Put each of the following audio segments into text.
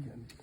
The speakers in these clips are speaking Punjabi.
ਦੇਖੀ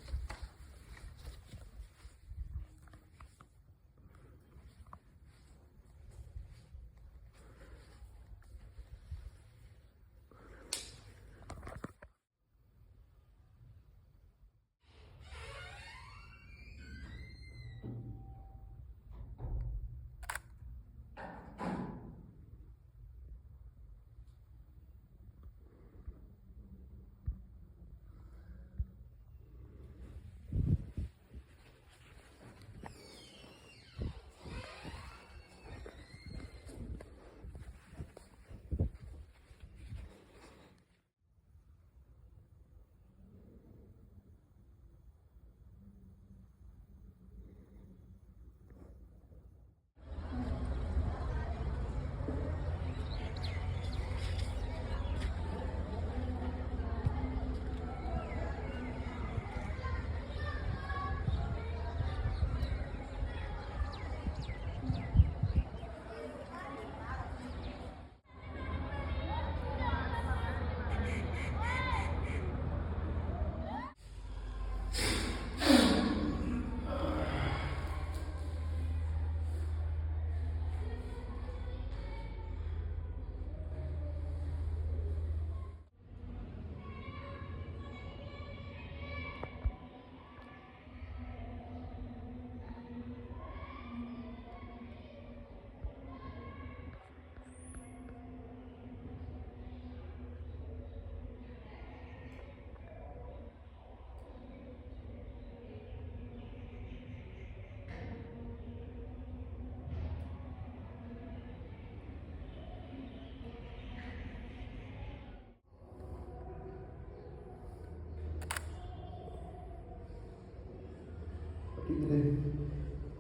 ਕਿਤੇ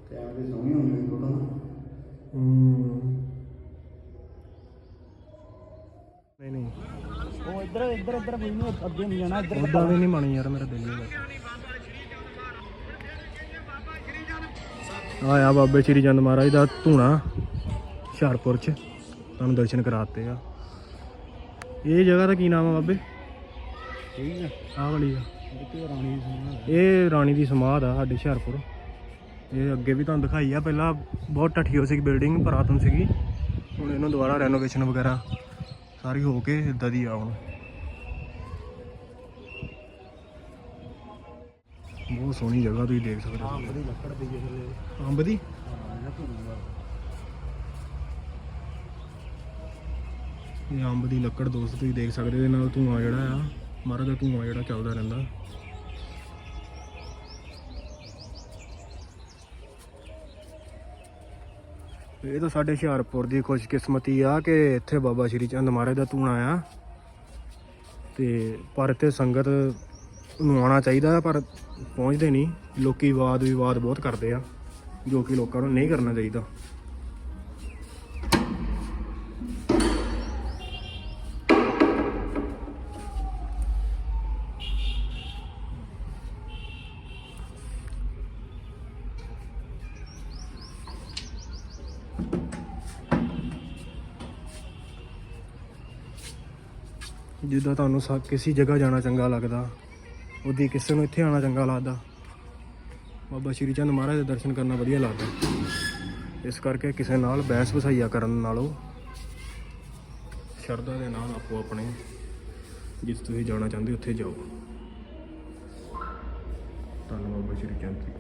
ਕੈਮਰੇ ਸੋਹਣੇ ਹੋਣੇ ਨੇ ਫੋਟੋ ਨਹੀਂ ਨਹੀਂ। ਉਹ ਇੱਧਰ ਇੱਧਰ ਇੱਧਰ ਕੋਈ ਨਹੀਂ ਅੱਗੇ ਨਹੀਂ ਜਾਣਾ ਇੱਧਰ ਉਦਾਂ ਵੀ ਨਹੀਂ ਬਣੀ ਯਾਰ ਮੇਰਾ ਦਿਲ ਨਹੀਂ ਆਇਆ ਬਾਬੇ ਸ਼੍ਰੀ ਚੰਦ ਮਹਾਰਾਜ ਦਾ ਧੂਣਾ ਹੁਸ਼ਿਆਰਪੁਰ ਚ। ਤੁਹਾਨੂੰ ਦਰਸ਼ਨ ਕਰਾਤੇ ਆ। ਇਹ ਜਗ੍ਹਾ ਦਾ ਕੀ ਨਾਮ ਆ ਬਾਬੇ? ਠੀਕ ਹੈ ਆਹ ਵਾਲੀ ਆ। ਇਹ ਰਾਣੀ ਦੀ ਸਮਾਧ ਆ ਸਾਡੇ ਹੁਸ਼ਿਆਰਪੁਰ। ਇਹ ਅੱਗੇ ਵੀ ਤੁਹਾਨੂੰ ਦਿਖਾਈ ਆ। ਪਹਿਲਾਂ ਬਹੁਤ ਠੱਠੀ ਹੋ ਸੀ ਬਿਲਡਿੰਗ ਪੁਰਾਤਨ ਸੀਗੀ। ਹੁਣ ਇਹਨੂੰ ਦੁਬਾਰਾ ਰੈਨੋਵੇਸ਼ਨ ਵਗੈਰਾ ਸਾਰੀ ਹੋ ਕੇ ਇਦਾਂ ਦੀ ਆ ਹੁਣ। ਬਹੁਤ ਸੋਹਣੀ ਜਗ੍ਹਾ ਤੁਸੀਂ ਦੇਖ ਸਕਦੇ ਹੋ। ਲੱਕੜ ਦੀ ਅੰਬ ਦੀ? ਹਾਂ ਇਹ ਅੰਬ ਦੀ ਲੱਕੜ ਦੋਸਤ ਤੁਸੀਂ ਦੇਖ ਸਕਦੇ ਹੋ। ਇਹਦੇ ਨਾਲ ਧੂਆਂ ਜਿਹੜਾ ਆ ਮਹਾਰਾਜ ਦਾ ਧੂੰਆਂ ਜਿਹੜਾ ਚੱਲਦਾ ਰਹਿੰਦਾ। ਇਹ ਤਾਂ ਸਾਡੇ ਹੁਸ਼ਿਆਰਪੁਰ ਦੀ ਖੁਸ਼ਕਿਸਮਤੀ ਆ ਕਿ ਇੱਥੇ ਬਾਬਾ ਸ਼੍ਰੀ ਚੰਦ ਮਹਾਰਾਜ ਦਾ ਧੂਣਾ ਆ। ਤੇ ਪਰ ਇੱਥੇ ਸੰਗਤ ਨੂੰ ਆਉਣਾ ਚਾਹੀਦਾ, ਪਰ ਪਹੁੰਚਦੇ ਨਹੀਂ। ਲੋਕੀ ਵਾਦ ਵਿਵਾਦ ਬਹੁਤ ਕਰਦੇ ਆ, ਜੋ ਕਿ ਲੋਕਾਂ ਨੂੰ ਨਹੀਂ ਕਰਨਾ ਚਾਹੀਦਾ। ਜਿੱਦਾਂ ਤੁਹਾਨੂੰ ਸਾ ਕਿਸੇ ਜਗ੍ਹਾ ਜਾਣਾ ਚੰਗਾ ਲੱਗਦਾ, ਉਹਦੀ ਕਿਸੇ ਨੂੰ ਇੱਥੇ ਆਉਣਾ ਚੰਗਾ ਲੱਗਦਾ, ਬਾਬਾ ਸ਼੍ਰੀ ਚੰਦ ਮਹਾਰਾਜ ਦੇ ਦਰਸ਼ਨ ਕਰਨਾ ਵਧੀਆ ਲੱਗਦਾ। ਇਸ ਕਰਕੇ ਕਿਸੇ ਨਾਲ ਬਹਿਸ ਵਸਾਈਆ ਕਰਨ ਨਾਲੋਂ ਸ਼ਰਧਾ ਦੇ ਨਾਲ ਆਪੋ ਆਪਣੇ ਜਿਸ ਤੁਸੀਂ ਜਾਣਾ ਚਾਹੁੰਦੇ ਉੱਥੇ ਜਾਓ। ਧੰਨਵਾਦ ਬਾਬਾ ਸ਼੍ਰੀ ਚੰਦ ਜੀ।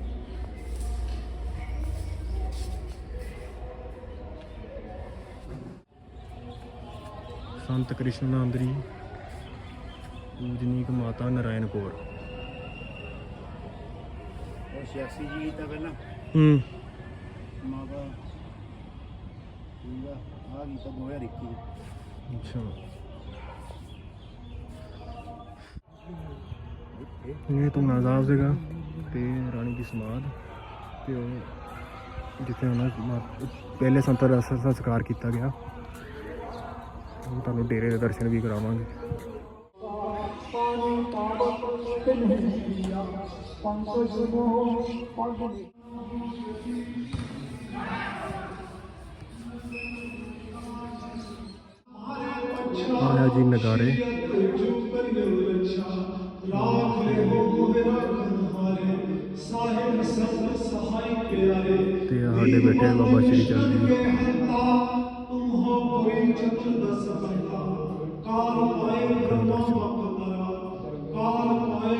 ਸੰਤ ਕ੍ਰਿਸ਼ਨ ਆਂਦਰੀ ਪੂਜਨੀਕ ਮਾਤਾ ਨਾਰਾਇਣ ਕੌਰ। ਉਹ 86 ਜੀ ਕੀਤਾ ਪਹਿਲਾਂ ਹੂੰ। ਮਾਤਾ ਠੀਕ ਆ ਆ ਕੀਤਾ 2021 ਅੱਛਾ। ਇਹ ਤੋਂ ਨਾਜ਼ਾਬ ਸੀਗਾ ਤੇ ਰਾਣੀ ਦੀ ਸਮਾਧ ਤੇ ਉਹ ਜਿੱਥੇ ਉਹਨਾਂ ਪਹਿਲੇ ਸੰਤਾਂ ਦਾ ਸੰਸਕਾਰ ਕੀਤਾ ਗਿਆ। ਤੁਹਾਨੂੰ ਡੇਰੇ ਦੇ ਦਰਸ਼ਨ ਵੀ ਕਰਾਵਾਂਗੇ। ने ताबत पे नहीं दिया पंकज को पंकज माया जी नगारे ਤੇ ਸਾਡੇ ਬੇਟੇ ਬਾਬਾ ਸ਼੍ਰੀ ਚੰਦ ਜੀ ਤੁਮ ਹੋ ਕੋਈ ਚਤੁਰ ਦਸ ਕਾਲ ਪਾਏ ਬ੍ਰਹਮਾ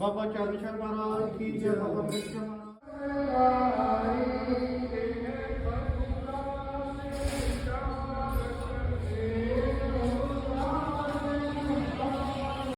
ਬਾਬਾ ਚਰਨ ਸ਼ਰਮਾ ਕੀ ਜੈ ਬਾਬਾ ਕ੍ਰਿਸ਼ਨ